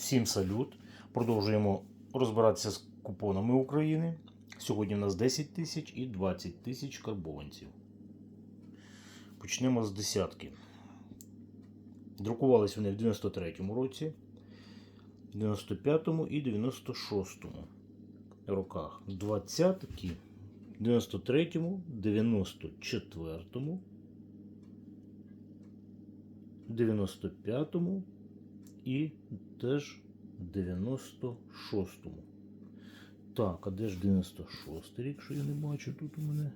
Всім салют. Продовжуємо розбиратися з купонами України. Сьогодні в нас 10 тисяч і 20 тисяч карбованців. Почнемо з десятки. Друкувались вони в 93-му році, 95-му і 96-му роках. Двадцятки в 93-му, 94-му, 95-му і теж 96-му. Так, а де ж 96 рік, що я не бачу тут у мене?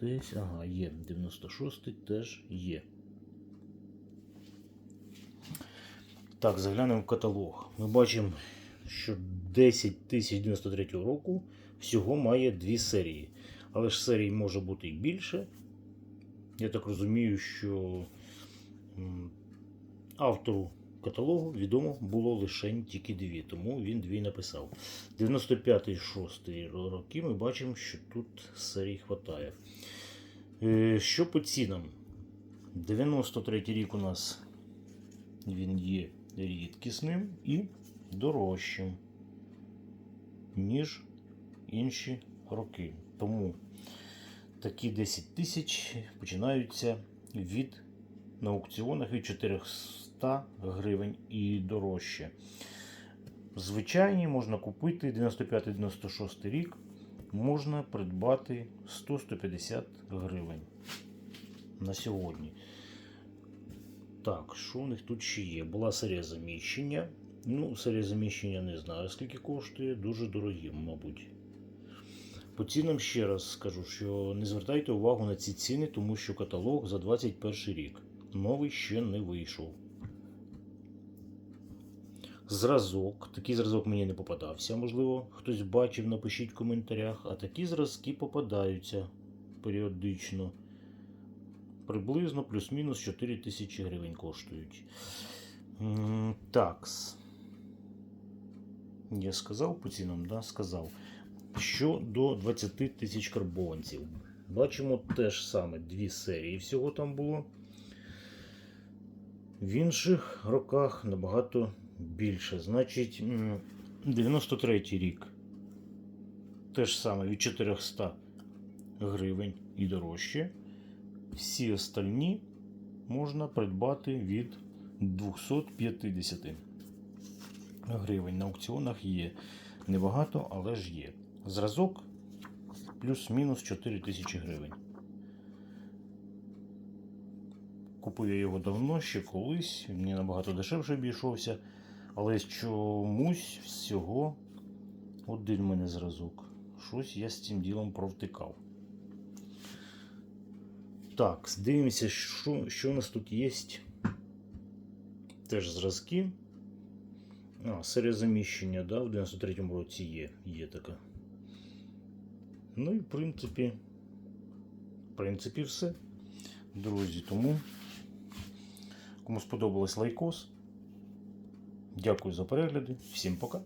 Десь, ага, є. 96-й теж є. Так, заглянемо в каталог. Ми бачимо, що 10 тисяч 93 року всього має дві серії. Але ж серій може бути і більше. Я так розумію, що автору каталогу відомо було лише тільки дві, тому він дві написав. 95-6 роки ми бачимо, що тут серій хватає. Е, Що по цінам? 93 рік у нас він є рідкісним і дорожчим, ніж інші роки. Тому такі 10 тисяч починаються від на аукціонах від 400 гривень і дорожче. Звичайні можна купити 95-96 рік, можна придбати 100-150 гривень на сьогодні. Так, що у них тут ще є? Була серія заміщення. Ну, серія заміщення не знаю, скільки коштує, дуже дорогі, мабуть. По цінам ще раз скажу, що не звертайте увагу на ці ціни, тому що каталог за 21 рік. Новий ще не вийшов. Зразок. Такий зразок мені не попадався. Можливо, хтось бачив, напишіть в коментарях. А такі зразки попадаються періодично. Приблизно плюс-мінус 4 тисячі гривень коштують. Такс. Я сказав по цінам, да? сказав. Щодо 20 тисяч карбованців. Бачимо те ж саме дві серії всього там було. В інших роках набагато більше. Значить, м, 93 рік. Те ж саме від 400 гривень і дорожче. Всі остальні можна придбати від 250 гривень. На аукціонах є небагато, але ж є. Зразок плюс-мінус 4 тисячі гривень. Купив я його давно, ще колись. Він мені набагато дешевше обійшовся. Але чомусь всього один мене зразок. Щось я з цим ділом провтикав. Так, дивимося, що, що у нас тут є. Теж зразки. А, серія заміщення, да, в 93-му році є, є така. Ну і в принципі, в принципі, все. Друзі, тому кому сподобалось лайкос. Дякую за перегляди. Всім пока.